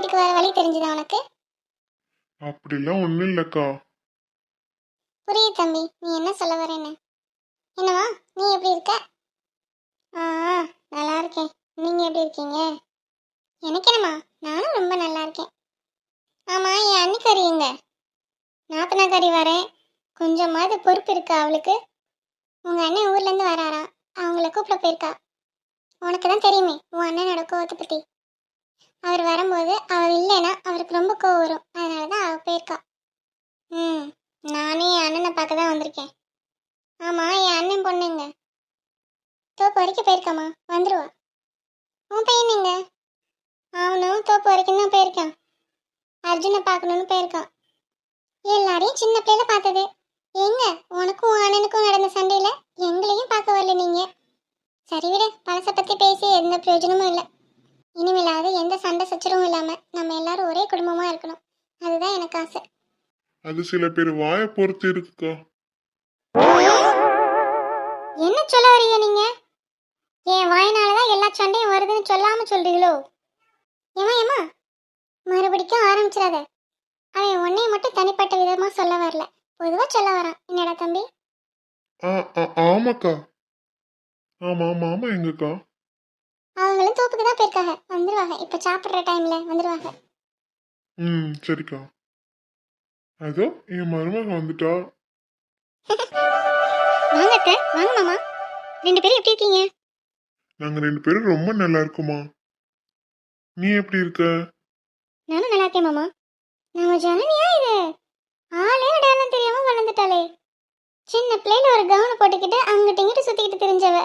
வீட்டுக்கு வர வழி தெரிஞ்சுதா உனக்கு? அப்படிலாம் ஒன்றும் இல்லைக்கா. புரியுது தம்பி. நீ என்ன சொல்ல வரேன்னு? என்னவா நீ எப்படி இருக்க? ஆ நல்லா இருக்கேன். நீங்க எப்படி இருக்கீங்க? எனக்கு என்னம்மா? நானும் ரொம்ப நல்லா இருக்கேன். ஆமா என் அன்னிக்கறி எங்க? நாத்தனாக்கறி வரேன். கொஞ்சமாவது பொறுப்பு இருக்கா அவளுக்கு? உங்க அண்ணன் ஊர்ல இருந்து வராராம். அவங்கள கூப்பிட போயிருக்கா. உனக்கு தான் தெரியுமே உன் அண்ணனோட கோவத்தை பத்தி. அவர் வரும்போது அவர் இல்லைன்னா அவருக்கு ரொம்ப கோவம் வரும். அதனால தான் அவள் போயிருக்கா. ம் நானே என் அண்ணனை பார்க்க தான் வந்திருக்கேன். ஆமாம் என் அண்ணன் பொண்ணுங்க தோப்பு வரைக்கும் போயிருக்காமா வந்துடுவா உன் பையனுங்க அவனும் தோப்பு வரைக்கும் தான் போயிருக்கான். அர்ஜுனை பார்க்கணும்னு போயிருக்கான். எல்லாரையும் சின்ன பிள்ளைல பார்த்தது. எங்க? உனக்கும் உன் அண்ணனுக்கும் நடந்த சண்டையில எங்களையும் பார்க்க வரல நீங்க. சரி விட பழசை பத்தி பேசி எந்த பிரயோஜனமும் இல்லை. இனிமேலாவது எந்த சண்டை சச்சரவும் இல்லாம நம்ம எல்லாரும் ஒரே குடும்பமா இருக்கணும். அதுதான் எனக்கு ஆசை. அது சில பேர் வாயை பொறுத்து இருக்குக்கா. என்ன சொல்ல வரீங்க நீங்க? என் வாயினாலதான் எல்லா சண்டையும் வருதுன்னு சொல்லாம சொல்றீங்களோ? ஏமா ஏமா மறுபடிக்கும் ஆரம்பிச்சிடாத. அவன் உன்னைய மட்டும் தனிப்பட்ட விதமா சொல்ல வரல. பொதுவா சொல்ல வரான். என்னடா தம்பி? ஆமாக்கா. ஆமா ஆமா ஆமா எங்கக்கா. அவங்களும் தோப்புக்கு தான் போயிருக்காங்க. வந்துருவாங்க. இப்ப சாப்பிடுற டைம்ல வந்துருவாங்க. ம் சரிக்கா. அதோ என் மருமக வந்துட்டா. வாங்க அத்தை. வாங்க மாமா. ரெண்டு பேரும் எப்படி இருக்கீங்க? நாங்க ரெண்டு பேரும் ரொம்ப நல்லா இருக்கோமா நீ எப்படி இருக்க? நானும் நல்லா இருக்கேன் மாமா. நம்ம ஜனனியா இது? ஆளே அடையாளம் தெரியாம வளர்ந்துட்டாளே. சின்ன பிள்ளையில ஒரு கவுனை போட்டுக்கிட்டு அங்கிட்ட இங்கிட்டு சுத்திக்கிட்டு தெரிஞ்சவ.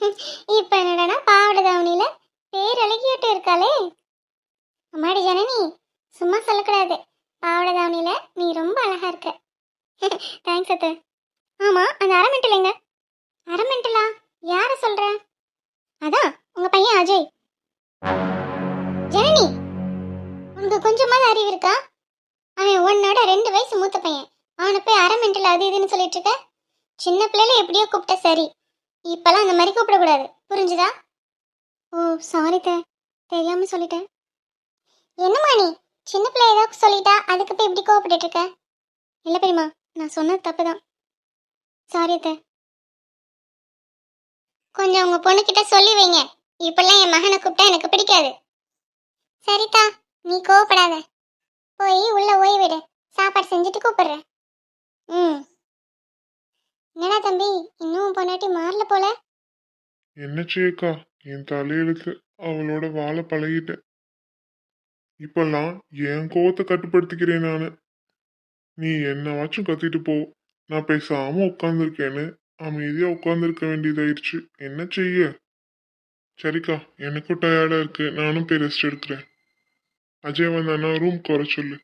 இப்ப என்னடா பாவாடை தாவணியில பேரழகியாட்டம் இருக்காளே. அம்மாடி ஜனனி சும்மா சொல்லக்கூடாது. பாவாடை தாவணியில நீ ரொம்ப அழகா இருக்க. தேங்க்ஸ் அத்தை. ஆமா அந்த அரமெண்டல் எங்க? அரமெண்டலா யார சொல்ற? அதான் உங்க பையன் அஜய். ஜனனி உனக்கு கொஞ்சமாவது அறிவு இருக்கா? அவன் உன்னோட ரெண்டு வயசு மூத்த பையன். அவனை போய் அரை மெண்டல் அது இதுன்னு சொல்லிட்டு இருக்க. சின்ன பிள்ளைல எப்படியோ கூப்பிட்ட சரி. இப்பெல்லாம் அந்த மாதிரி கூப்பிடக்கூடாது. புரிஞ்சுதா? ஓ சாரி தே. தெரியாம சொல்லிட்டேன். என்னம்மா நீ? சின்ன பிள்ளை ஏதாவது சொல்லிட்டா அதுக்கு போய் இப்படி கோவப்பட்டு இருக்க இல்லை பெரியம்மா நான் சொன்னது தப்பு தான் சாரி தே. கொஞ்சம் உங்க பொண்ணுக்கிட்ட சொல்லி வைங்க. இப்பெல்லாம் என் மகனை கூப்பிட்டா எனக்கு பிடிக்காது. சரிதா நீ கோவப்படாத. போய் உள்ள ஓய்விடு சாப்பாடு செஞ்சுட்டு கூப்பிடுறேன். ம். என்னடா தம்பி இன்னும் பொண்டாட்டி மாறல போல? என்ன செய்யக்கா என் தலையெழுத்து அவளோட வாழ பழகிட்டேன். இப்பெல்லாம் என் கோவத்தை கட்டுப்படுத்திக்கிறேன் நானு. நீ என்னவாச்சும் கத்திட்டு போ. நான் பேசாம உட்காந்துருக்கேன்னு அமைதியா உட்காந்துருக்க வேண்டியதாயிருச்சு. என்ன செய்ய? சரிக்கா எனக்கும் டயர்டா இருக்கு. நானும் போய் ரெஸ்ட் எடுக்கிறேன். அஜய் வந்தானா ரூம் குறை சொல்லு.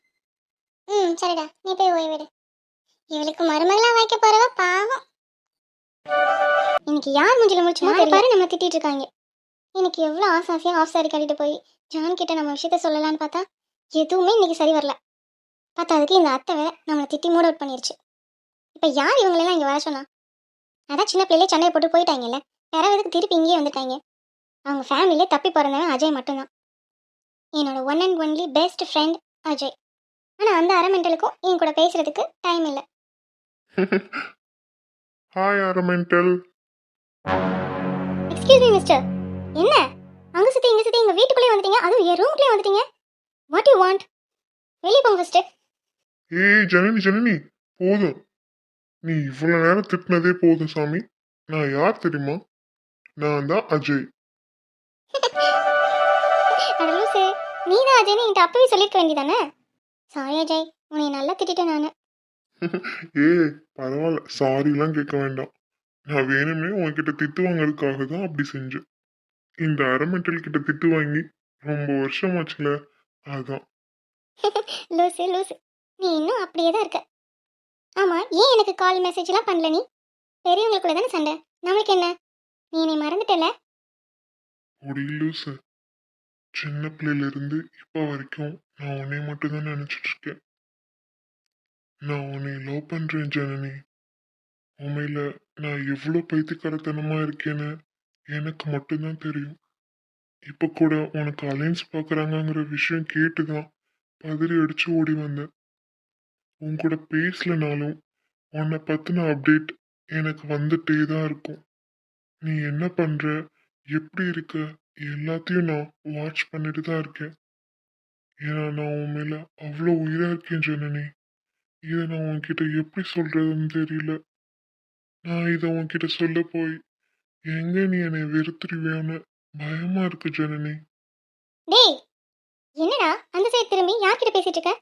ம் சரிடா. நீ போய் ஓய்விடு. இவளுக்கு மருமகளா வைக்க போறவ பாவம். இன்னைக்கு யார் மூஞ்சில முடிச்சுமா பாரு நம்ம திட்டிட்டு இருக்காங்க இன்னைக்கு எவ்வளவு ஆசை ஆசையா ஆஃப் சாரி கட்டிட்டு போய் ஜான் கிட்ட நம்ம விஷயத்த சொல்லலாம்னு பார்த்தா எதுவுமே இன்னைக்கு சரி வரல. பார்த்தா அதுக்கு இந்த அத்தை வேற நம்மளை திட்டி மூட் அவுட் பண்ணிருச்சு. இப்போ யார் இவங்களெல்லாம் இங்கே வர சொன்னா? அதான் சின்ன பிள்ளையிலே சண்டையை போட்டு போயிட்டாங்கல்ல. பிறவதுக்கு திருப்பி இங்கேயே வந்துட்டாங்க? அவங்க ஃபேமிலியிலே தப்பி பிறந்தவன் அஜய் மட்டும்தான். என்னோட one and only best friend Ajay. ஆனால் அந்த அரை மெண்டலுக்கும் என் கூட பேசுறதுக்கு டைம் இல்லை. ஹாய் அரமெண்டல் எக்ஸ்கியூஸ் மீ மிஸ்டர் என்ன? அங்க சுத்தி இங்க சுத்தி எங்க வீட்டுக்குள்ளே வந்துட்டீங்க? அதுவும் என் ரூம்க்குள்ளே வந்துட்டீங்க? வாட் யூ வாண்ட் வெளியே போங்க ஃபர்ஸ்ட் ஏய் ஜனனி ஜனனி. போதும். நீ இவ்வளவு நேரம் திட்டினதே போதும் சாமி. நான் யார் தெரியுமா? நான் தான் அஜய். அட லூசு நீ தான் அஜய்னு என்கிட்ட அப்பவே சொல்லிருக்க வேண்டியதானே? சாரி அஜய். உன்னை நல்லா திட்டிட்டேன் நான். ஏய் பரவாயில்ல சாரிலாம் கேட்க வேண்டாம். நான் வேணும்னே உன்கிட்ட திட்டு வாங்குறதுக்காக தான் அப்படி செஞ்சேன். இந்த அரமெண்டல் கிட்ட திட்டு வாங்கி ரொம்ப வருஷம் ஆச்சுல அதான். லூசு லூசு. நீ இன்னும் அப்படியே தான் இருக்க. ஆமா ஏன் எனக்கு கால் மெசேஜ்லாம் பண்ணல நீ? பெரியவங்களுக்குள்ள தானே சண்டை. நம்மளுக்கு என்ன? நீ என்னை மறந்துட்டல? லூசு. சின்ன பிள்ளையில இருந்து இப்போ வரைக்கும் நான் உன்னை மட்டும் தான் நினைச்சிட்டு இருக்கேன். நான் உன்னை லவ் பண்ணுறேன் ஜனனி. உண்மையில் நான் எவ்வளோ பைத்தியக்காரத்தனமாக இருக்கேன்னு எனக்கு மட்டும்தான் தெரியும். இப்போ கூட உனக்கு அலைன்ஸ் பார்க்குறாங்கங்கிற விஷயம் கேட்டு தான் பதறி அடித்து ஓடி வந்தேன். உன் கூட பேசலனாலும் உன்னை பற்றின அப்டேட் எனக்கு வந்துட்டே தான் இருக்கும். நீ என்ன பண்ணுற எப்படி இருக்க எல்லாத்தையும் நான் வாட்ச் பண்ணிட்டு தான் இருக்கேன். ஏன்னா நான் உன் மேலே அவ்வளோ உயிராக இருக்கேன் ஜனனி. இதை நான் உன்கிட்ட எப்படி சொல்றதுன்னு தெரியல. நான் இதை உன்கிட்ட சொல்ல போய் எங்க நீ என்னை வெறுத்துருவியோன்னு பயமா இருக்கு ஜனனி. டேய் என்னடா அந்த சைடு திரும்பி யார்கிட்ட பேசிட்டு இருக்க?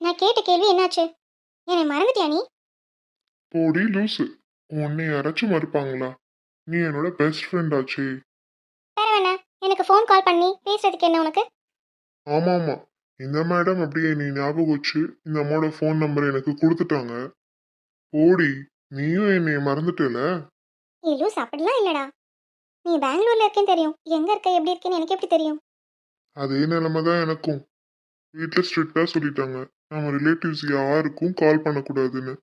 நான் கேட்ட கேள்வி என்னாச்சு? என்னை மறந்துட்டியா நீ? போடி லூசு உன்னை யாராச்சும் மறுப்பாங்களா? நீ என்னோட பெஸ்ட் ஃப்ரெண்ட் ஆச்சே. பரவாயில்ல எனக்கு ஃபோன் கால் பண்ணி பேசுறதுக்கு என்ன உனக்கு? ஆமா ஆமா இந்த மேடம் அப்படியே நீ ஞாபகம் வச்சு இந்த அம்மாவோட ஃபோன் நம்பர் எனக்கு கொடுத்துட்டாங்க. போடி நீயும் என்னை மறந்துட்டல? ஏ லூஸ் அப்படிலாம் இல்லடா. நீ பெங்களூர்ல இருக்கேன்னு தெரியும். எங்க இருக்க எப்படி இருக்கேன்னு எனக்கு எப்படி தெரியும்? அதே நிலைமை தான் எனக்கும். வீட்டில் ஸ்ட்ரிக்டாக சொல்லிட்டாங்க. நம்ம ரிலேட்டிவ்ஸ் யாருக்கும் கால் பண்ணக்கூடாதுன்னு.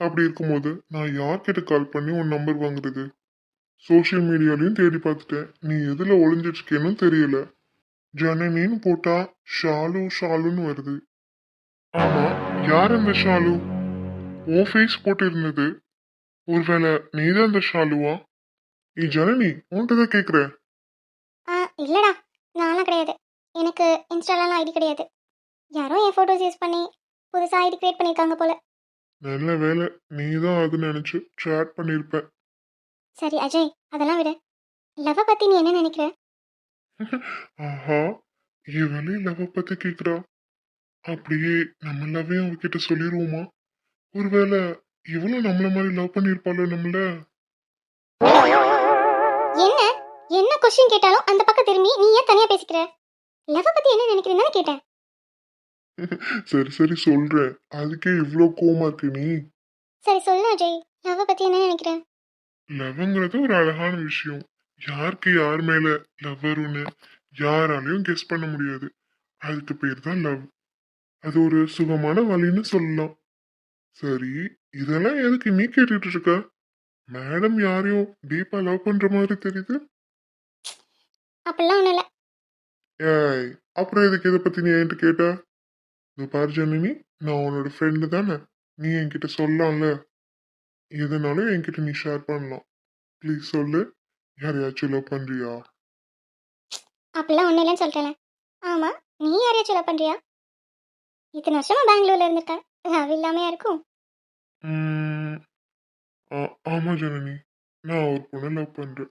அப்படி இருக்கும்போது நான் யார்கிட்ட கால் பண்ணி உன் நம்பர் வாங்குறது? சோஷியல் மீடியாலையும் தேடி பார்த்துட்டேன். நீ எதில் ஒளிஞ்சிருக்கேன்னு தெரியல. ஜனனின்னு போட்டா ஷாலு ஷாலுன்னு வருது. ஆமா யார் அந்த ஷாலு? உன் ஃபேஸ் போட்டு இருந்தது ஒருவேளை நீதான் அந்த ஷாலுவா? நீ ஜனனி உன்கிட்ட தான் கேட்குறேன் ஆ இல்லடா நான்லாம் கிடையாது. எனக்கு இன்ஸ்டாலாம் ஐடி கிடையாது. யாரோ என் ஃபோட்டோஸ் யூஸ் பண்ணி புதுசாக ஐடி கிரியேட் பண்ணியிருக்காங்க போல. நல்ல வேலை நீ தான் அது நினைச்சு சேட் பண்ணிருப்ப. சரி அஜய் அதெல்லாம் விட. லவ்வை பற்றி நீ என்ன நினைக்கிற? ஆஹா இவளே லவ் பத்தி கேக்குறா? அப்படியே நம்ம லவ்வையும் அவகிட்ட சொல்லிடுவோமா ஒருவேளை இவளும் நம்மள மாதிரி லவ் பண்ணிருப்பாளோ நம்மள? என்ன? என்ன கொஸ்டின் கேட்டாலும் அந்த பக்கம் திரும்பி நீ ஏன் தனியாக பேசிக்கிற? லவ்வை பற்றி என்ன நினைக்கிறேன்னு கேட்டேன். சரி சரி சொல்றேன். அதுக்கே இவ்ளோ கோவமா இருக்கு நீ? சரி சொல்லு அஜய். லவ்வை பற்றி என்ன நினைக்கிற? லவ்ங்கிறது ஒரு அழகான விஷயம். யாருக்கு யார் மேல லவ் வரும்னு யாராலையும் கெஸ் பண்ண முடியாது. அதுக்கு பேர் தான் லவ் அது ஒரு சுகமான வழின்னு சொல்லலாம். சரி இதெல்லாம் எதுக்கு நீ கேட்டுட்டு இருக்க மேடம் யாரையும் டீப்பா லவ் பண்ற மாதிரி தெரியுது? அப்படிலாம் இல்லை ஏய் அப்புறம் எதுக்கு இதை பத்தி நீ என்கிட்ட கேட்ட? இது பாரு ஜனனி நான் உன்னோட ஃப்ரெண்டு தானே. நீ என்கிட்ட சொல்லலாம்ல. எதுனாலும் என்கிட்ட நீ ஷேர் பண்ணலாம். ப்ளீஸ் சொல்லு. யாரையாச்சும் லவ் பண்றியா? அப்படிலாம் ஒன்றும் இல்லைன்னு சொல்லிட்டேன். ஆமாம் நீ யாரையாச்சும் லவ் பண்ணுறியா இத்தனை வருஷமா பெங்களூர்ல இருந்திருக்க. லவ் இல்லாமையா இருக்கும்? ஆமா ஜனனி. நான் ஒரு பொண்ணை லவ் பண்றேன்.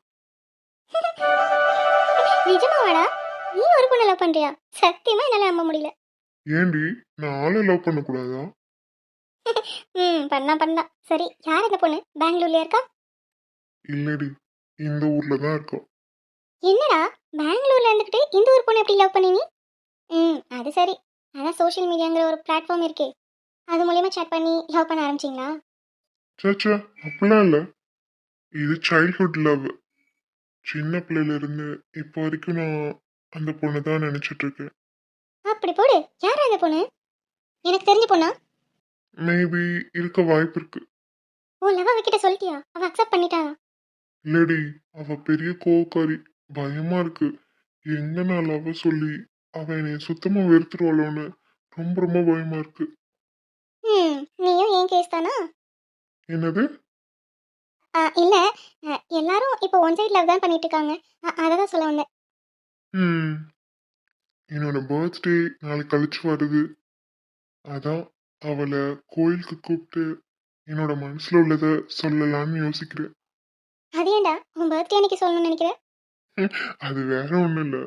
நிஜமாவாடா? நீ ஒரு பொண்ணை லவ் பண்ணுறியா சத்தியமா என்னால் நம்ப முடியல. ஏண்டி நான் ஆளை லவ் பண்ணக்கூடாதா? ம் பண்ணா பண்ணா. சரி யார் அந்த பொண்ணு? பெங்களூர்ல இருக்கா? இல்லடி. இந்த ஊர்ல தான் இருக்கோம். என்னடா? பெங்களூர்ல இருந்துக்கிட்டு இந்த ஒரு பொண்ணு எப்படி லவ் பண்ணி நீ? ம் அது சரி. அதான் சோஷியல் மீடியாங்கிற ஒரு பிளாட்ஃபார்ம் இருக்கே. அது மூலியமா சேட் பண்ணி லவ் பண்ண ஆரம்பிச்சிங்களா? சேச்சா அப்படிலாம் இல்லை. இது சைல்ட்ஹுட் லவ் சின்ன பிள்ளையில இருந்து இப்போ வரைக்கும் நான் அந்த பொண்ணை தான் நினைச்சிட்டு இருக்கேன். அப்படி போடு. யார் அந்த பொண்ணு? எனக்கு தெரிஞ்ச பொண்ணா? மேபி இருக்க வாய்ப்பு இருக்கு. உன் லவ் அவகிட்ட சொல்லிட்டியா? அவ அக்செப்ட் பண்ணிட்டாளா இல்லடி அவ பெரிய கோவக்காரி. பயமா இருக்கு. எங்க நான் லவ் சொல்லி அவ என்னைய சுத்தமா வெறுத்துருவாளோன்னு ரொம்ப ரொம்ப பயமா இருக்கு. ம் நீயும் ஏன் கேஸ் தானா? என்னது? இல்ல எல்லாரும் இப்போ ஒன் சைட் லவ் தான் பண்ணிட்டு இருக்காங்க அதை தான் சொல்ல வந்தேன். ம். என்னோட பர்த்டே நாளைக்கு கழிச்சு வருது. அதான் அவளை கோயிலுக்கு கூப்பிட்டு என்னோட மனசுல உள்ளதை சொல்லலாம்னு யோசிக்கிறேன். அது ஏன்டா? உன் பர்த்டே அன்னைக்கு சொல்லணும்னு நினைக்கிறேன் அது வேற ஒண்ணும் இல்ல.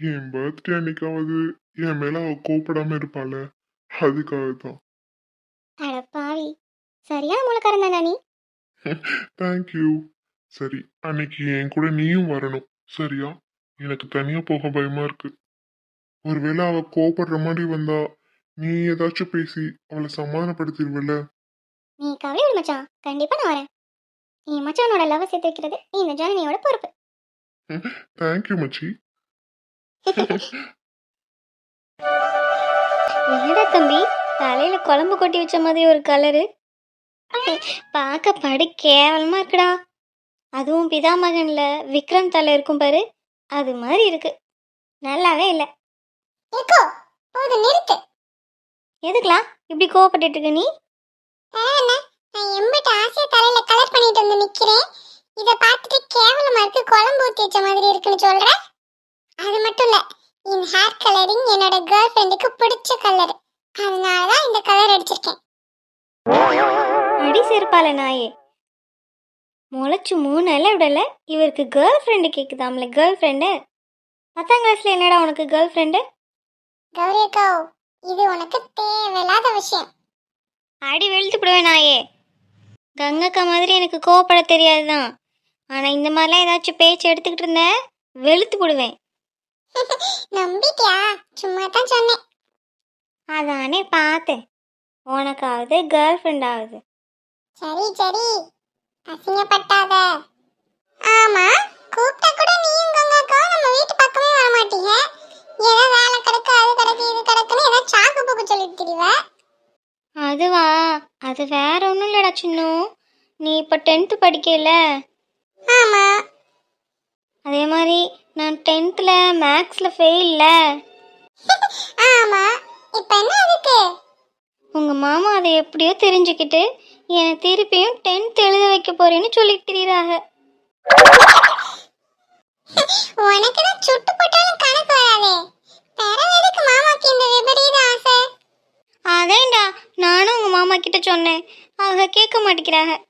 என் பர்த்டே அன்னைக்காவது என் மேல அவ கோப்படாம இருப்பாள. அதுக்காக தான் அட பாவி. சரியான மூலக்காரன் தானா நீ. தேங்க்யூ சரி அன்னைக்கு என் கூட நீயும் வரணும். சரியா? எனக்கு தனியா போக பயமா இருக்கு. ஒருவேளை அவ கோபப்படுற மாதிரி வந்தா நீ ஏதாச்சும் பேசி அவளை சமாதானப்படுத்திடுவல்ல நீ கவலை மச்சான். கண்டிப்பா நான் வரேன். நீ மச்சானோட லவ் சேர்த்து வைக்கிறது இந்த ஜனனியோட பொறுப்பு. தேங்க்யூ மச்சி. என்னடா தம்பி தலையில குழம்பு கொட்டி வச்ச மாதிரி ஒரு கலரு பார்க்க படு கேவலமா இருக்குடா. அதுவும் பிதாமகன்ல விக்ரம் தலை இருக்கும் பாரு அது மாதிரி இருக்கு. நல்லாவே இல்லை. ஏக்கோ போதும் நிறுத்து. எதுக்குலாம் இப்படி கோவப்பட்டுட்டு இருக்க நீ? நான் எம்பிட்டு ஆசையா தலையில கலர் பண்ணிட்டு வந்து நிக்கிறேன். இத பார்த்துட்டு கேவலமா இருக்கு குழம்பு ஊத்தி வச்ச மாதிரி இருக்குன்னு சொல்ற? அது மட்டும் இல்ல என் ஹேர் கலரிங் என்னோட கேர்ள் ஃப்ரெண்டுக்கு பிடிச்ச கலர் அதனாலதான் இந்த கலர் அடிச்சிருக்கேன். அடி செருப்பால நாயே. முளைச்சு மூணு நாள் விடல இவருக்கு கேர்ள் ஃப்ரெண்டு கேட்குதாம்ல கேர்ள் ஃப்ரெண்டு பத்தாம் கிளாஸ்ல என்னடா உனக்கு கேர்ள் ஃப்ரெண்டு கௌரி அக்கா இது உனக்கு தேவையில்லாத விஷயம். அடி வெளுத்து விடுவேன் நாயே. கங்கக்கா மாதிரி எனக்கு கோவப்பட தெரியாது தான் ஆனால் இந்த மாதிரிலாம் ஏதாச்சும் பேச்சு எடுத்துக்கிட்டு இருந்தேன் வெளுத்து விடுவேன் நம்பிட்டியா? சும்மா தான் சொன்னேன். அதானே பார்த்தேன். உனக்காவது கேர்ள் ஃப்ரெண்ட் ஆகுது சரி சரி. அசிங்கப்பட்டாத. ஆமா கூப்பிட்டா கூட நீயும் கங்காக்காவும் நம்ம வீட்டு பக்கமே வர மாட்டீங்க ஏதோ வேலை கிடக்கு அது கிடக்கு இது கிடக்குன்னு ஏதோ சாக்கு போக்கு சொல்லிட்டு திரிவ. அதுவா? அது வேற ஒன்றும் இல்லடா சின்னும் நீ இப்போ டென்த்து படிக்கல? ஆமா. அதே மாதிரி நான் டென்த்தில் மேக்ஸில் ஃபெயில்ல ஆமா. இப்ப என்ன அதுக்கு? உங்கள் மாமா அதை எப்படியோ தெரிஞ்சுக்கிட்டு என்னை திருப்பியும் டென்த் எழுத வைக்க போறேன்னு சொல்லிட்டு திரியிறாங்க உனக்கு தான் சுட்டு போட்டாலும் கணக்கு வராதே. பிறகு எதுக்கு மாமாக்கு இந்த விபரீத ஆசை? அதேண்டா நானும் உங்கள் மாமா கிட்ட சொன்னேன். அவங்க கேட்க மாட்டேங்கிறாங்க.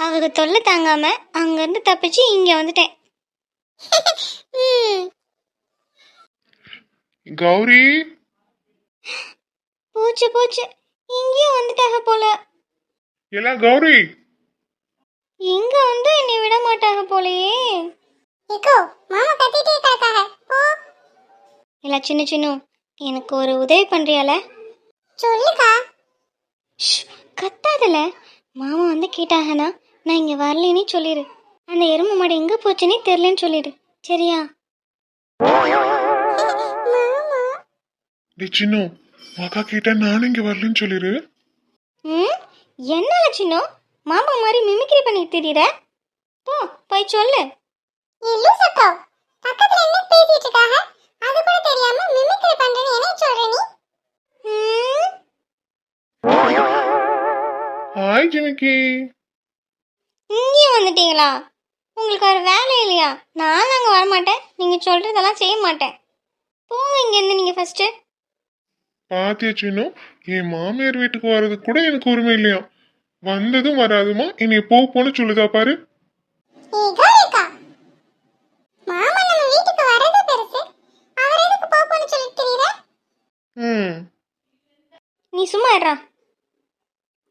அவங்க தொல்லை தாங்காம அங்கேருந்து தப்பிச்சு இங்கே வந்துட்டேன். ம். கௌரி? போச்சு போச்சு. இங்கேயும் வந்துட்டாங்க போல. எல்லாம் கௌரி? இங்க வந்து என்னை விட மாட்டாங்க போலயே. இக்கோ மாமா கத்திட்டே கிடக்காக போ. இல்ல சின்ன சின்ன. எனக்கு ஒரு உதவி பண்றியால? சொல்லுக்கா. ஷ், கத்தாதல. மாமா வந்து கேட்டாங்கன்னா நான் இங்க வரலைன்னு சொல்லிடு அந்த எருமை மாடு எங்க போச்சுன்னே தெரியலன்னு சொல்லிடு சரியா? மாமா. டே சின்னு அக்கா கிட்ட நானும் இங்க வரலன்னு சொல்லிரு. ம்? என்ன சின்ன? மாமா மாதிரி மிமிக்ரி பண்ணி திரியிற? போ போய் சொல்லு. நீ லூசக்கோ பக்கத்துல என்ன பேசிட்டு இருக்காக அது கூட தெரியாம மிமிக்ரி பண்றேன்னு என்ன சொல்ற நீ? ஹாய் ஜிமிக்கி இங்கேயும் வந்துட்டீங்களா? உங்களுக்கு ஒரு வேலை இல்லையா? நான் அங்கே வரமாட்டேன். நீங்கள் சொல்கிறதெல்லாம் செய்ய மாட்டேன். போங்க இங்கேருந்து நீங்கள் ஃபஸ்ட்டு பாத்தியா சின்னு என் மாமியார் வீட்டுக்கு வர்றதுக்கு கூட எனக்கு உரிமை இல்லையா? வந்ததும் வராதுமா? என்னை போ போன்னு சொல்லுதா பாரு. நீ சும்மா இருடா.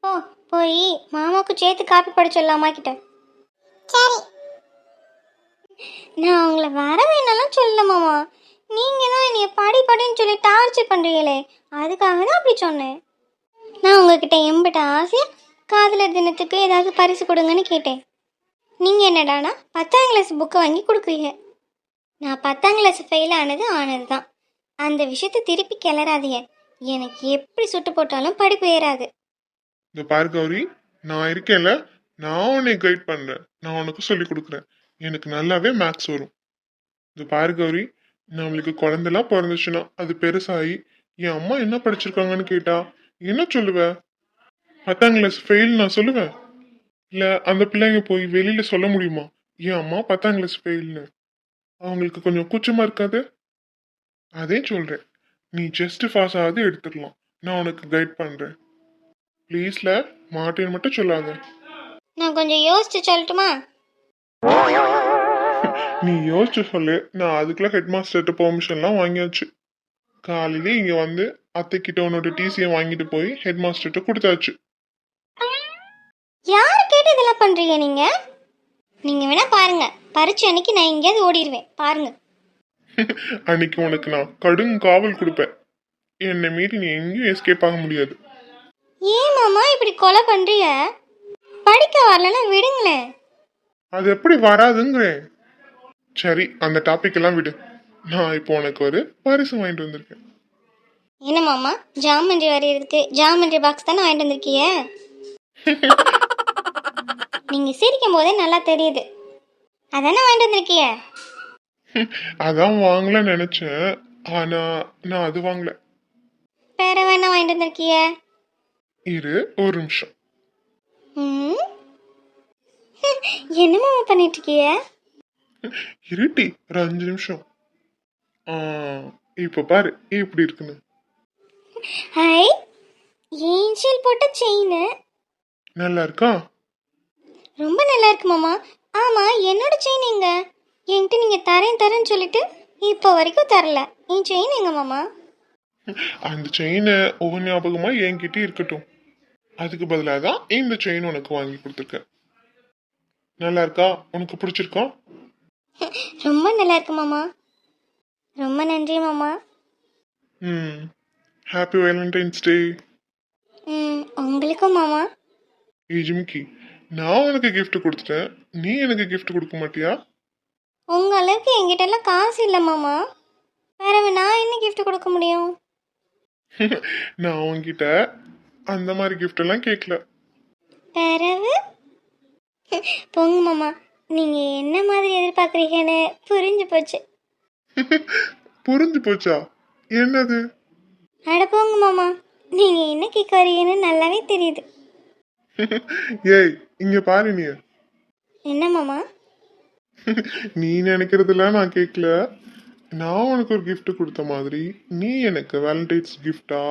ஓ போய் மாமாவுக்கு சேர்த்து காப்பி பட சொல்லலாமா கிட்ட? சரி. நான் உங்களை வர வேணாலும் சொல்லல மாமா. நீங்கள் தான் என்னைய படி படின்னு சொல்லி டார்ச்சர் பண்ணுறீங்களே அதுக்காக தான் அப்படி சொன்னேன். நான் உங்ககிட்ட எம்பிட்ட ஆசையாக காதலர் தினத்துக்கு ஏதாவது பரிசு கொடுங்கன்னு கேட்டேன். நீங்கள் என்னடானா பத்தாம் கிளாஸ் புக்கை வாங்கி கொடுக்குறீங்க. நான் பத்தாம் கிளாஸ் ஃபெயில் ஆனது ஆனது தான். அந்த விஷயத்தை திருப்பி கிளறாதீங்க. எனக்கு எப்படி சுட்டு போட்டாலும் படிப்பு ஏறாது. இந்த பாரு கௌரி நான் இருக்கேன்ல நான் உன்னை கைட் பண்றேன். நான் உனக்கு சொல்லி கொடுக்குறேன். எனக்கு நல்லாவே மேக்ஸ் வரும். இந்த பாரு கௌரி நம்மளுக்கு குழந்தைலாம் பிறந்துச்சுன்னா அது பெருசாகி என் அம்மா என்ன படிச்சிருக்காங்கன்னு கேட்டா என்ன சொல்லுவ? பத்தாம் கிளாஸ் ஃபெயில் நான் சொல்லுவேன்? இல்ல அந்த பிள்ளைங்க போய் வெளியில சொல்ல முடியுமா? என் அம்மா பத்தாம் கிளாஸ் ஃபெயில்னு அவங்களுக்கு கொஞ்சம் கூச்சமா இருக்காது? அதே சொல்றேன். நீ ஜஸ்ட் பாஸ் ஆகுது எடுத்துக்கலாம் நான் உனக்கு கைட் பண்றேன். ப்ளீஸ்ல மாட்டேன்னு மட்டும் சொல்லாத. நான் கொஞ்சம் யோசிச்சு சொல்லட்டுமா? நீ யோசிச்சு சொல்லு. நான் அதுக்குள்ள ஹெட் மாஸ்டர்கிட்ட பெர்மிஷன்லாம் வாங்கியாச்சு. காலையிலே இங்க வந்து அத்தைக்கிட்ட உன்னோட டிசியை வாங்கிட்டு போய் ஹெட் மாஸ்டர்கிட்ட கொடுத்தாச்சு. யார் கேட்டு இதெல்லாம் பண்ணுறீங்க நீங்கள் நீங்கள் வேணால் பாருங்கள் பரீட்சை அன்னைக்கு நான் எங்கேயாவது ஓடிடுவேன் பாருங்கள் அன்னைக்கு உனக்கு நான் கடும் காவல் கொடுப்பேன். என்னை மீறி நீ எங்கேயும் எஸ்கேப் ஆக முடியாது. ஏன் மாமா இப்படி கொலை பண்ணுறீங்க படிக்க வரலன்னா விடுங்களேன். அது எப்படி வராதுங்கிறேன் சரி அந்த டாபிக் எல்லாம் விடு. நான் இப்போ உனக்கு ஒரு பரிசு வாங்கிட்டு வந்திருக்கேன். என்ன மாமா? ஜாமண்ட்ரி வரையறதுக்கு ஜாமண்ட்ரி பாக்ஸ் தானே வாங்கிட்டு வந்திருக்கீங்க நீங்கள் சிரிக்கும் போதே நல்லா தெரியுது. அதானே வாங்கிட்டு வந்திருக்கீங்க அதான் வாங்கலாம்னு நினைச்சேன். ஆனா நான் அது வாங்கல. வேற வேணா வாங்கிட்டு வந்திருக்கிய? இரு ஒரு நிமிஷம். ம்? என்ன மாமா பண்ணிட்டு இருக்கிய இருட்டி ஒரு அஞ்சு நிமிஷம். ஆ இப்ப பாரு எப்படி இருக்குன்னு. ஹை ஏஞ்சல் போட்ட செயின். நல்லா இருக்கா? ரொம்ப நல்லா இருக்கு மாமா. ஆமா என்னோட செயின் எங்க? என்கிட்ட நீங்க தரேன் தரேன்னு சொல்லிட்டு இப்போ வரைக்கும் தரல. என் செயின் எங்க மாமா? அந்த செயினை ஒவ்வொரு ஞாபகமா என்கிட்ட இருக்கட்டும். அதுக்கு பதிலாக தான் இந்த செயின் உனக்கு வாங்கி கொடுத்துருக்கேன். நல்லா இருக்கா? உனக்கு பிடிச்சிருக்கா? ரொம்ப நல்லா இருக்கு மாமா. ரொம்ப நன்றி மாமா. ம். ஹாப்பி வேலண்டைன்ஸ் டே ம் உங்களுக்கும் மாமா. ஏய் ஜிம்கி நான் உனக்கு gift கொடுத்துட்டேன். நீ எனக்கு gift கொடுக்க மாட்டியா? உங்க அளவுக்கு என்கிட்ட எல்லாம் காசு இல்லை மாமா. வேற நான் என்ன gift கொடுக்க முடியும்? நான் உன்கிட்ட அந்த மாதிரி gift எல்லாம் கேட்கல பிறகு போங்க மாமா நீங்க என்ன மாதிரி எதிர்பார்க்குறீங்கன்னு புரிஞ்சு போச்சு. புரிஞ்சு போச்சா? என்னது? அட போங்க மாமா நீங்க என்ன கேட்க வரீங்கன்னு நல்லாவே தெரியுது. ஏய் இங்க பாரு நீ. என்ன மாமா? நீ நினைக்கிறதெல்லாம் நான் கேட்கல நான் உனக்கு ஒரு gift கொடுத்த மாதிரி நீ எனக்கு வேலண்டைன்ஸ் கிஃப்டா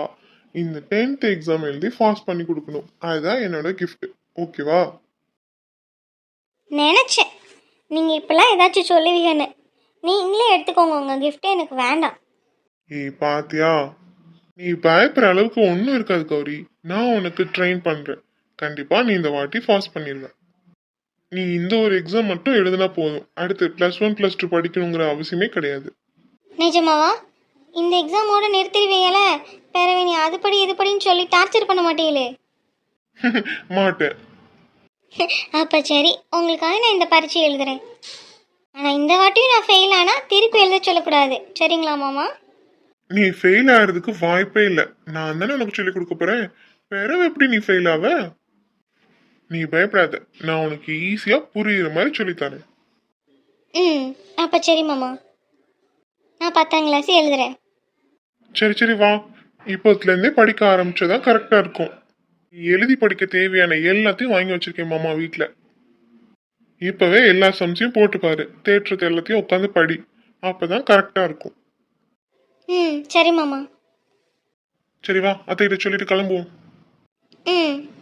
இந்த டென்த் எக்ஸாம் எழுதி பாஸ் பண்ணி கொடுக்கணும். அதுதான் என்னோட gift. ஓகேவா நினச்சேன். நீங்கள் இப்பெல்லாம் ஏதாச்சும் சொல்லுவீங்கன்னு. நீங்களே எடுத்துக்கோங்க. உங்கள் gift எனக்கு வேண்டாம். ஏய் பாத்தியா? நீ பயப்படுற அளவுக்கு ஒன்றும் இருக்காது கௌரி. நான் உனக்கு ட்ரெயின் பண்றேன். கண்டிப்பா நீ இந்த வாட்டி பாஸ் பண்ணிடுவ நீ இந்த ஒரு எக்ஸாம் மட்டும் எழுதினா போதும். அடுத்து ப்ளஸ் ஒன் ப்ளஸ் டூ படிக்கணுங்கிற அவசியமே கிடையாது. நிஜமாவா? இந்த எக்ஸாமோட நிறுத்திடுவீங்கள பிறகு நீ அதுபடி இதுபடின்னு சொல்லி டார்ச்சர் பண்ண மாட்டீங்களே? மாட்டேன். அப்போ சரி உங்களுக்காக நான் இந்த பரீட்சை எழுதுறேன். ஆனால் இந்த வாட்டியும் நான் ஃபெயில் ஆனால் திருப்பி எழுத சொல்லக்கூடாது. சரிங்களா மாமா? நீ ஃபெயில் ஆகிறதுக்கு வாய்ப்பே இல்லை. நான் தானே உனக்கு சொல்லி கொடுக்க போறேன்? பிறகு எப்படி நீ ஃபெயில் ஆவ? நீ பயப்படாத. நான் உனக்கு ஈஸியா புரியுற மாதிரி சொல்லித்தரேன் ம் அப்போ சரி மாமா. நான் பத்தாம் கிளாஸ் எழுதுறேன். சரி சரி வா. இப்போத்துல இருந்தே படிக்க ஆரம்பிச்சதான் கரெக்டா இருக்கும். எழுதி படிக்க தேவையான எல்லாத்தையும் வாங்கி வச்சிருக்கேன் மாமா வீட்ல. இப்பவே எல்லா சம்ஸையும் போட்டு பாரு தேட்டருக்கு எல்லாத்தையும் உட்காந்து படி. அப்பதான் கரெக்டா இருக்கும். ம் சரி மாமா. சரி வா அத்தை இதை சொல்லிட்டு கிளம்புவோம். ம்.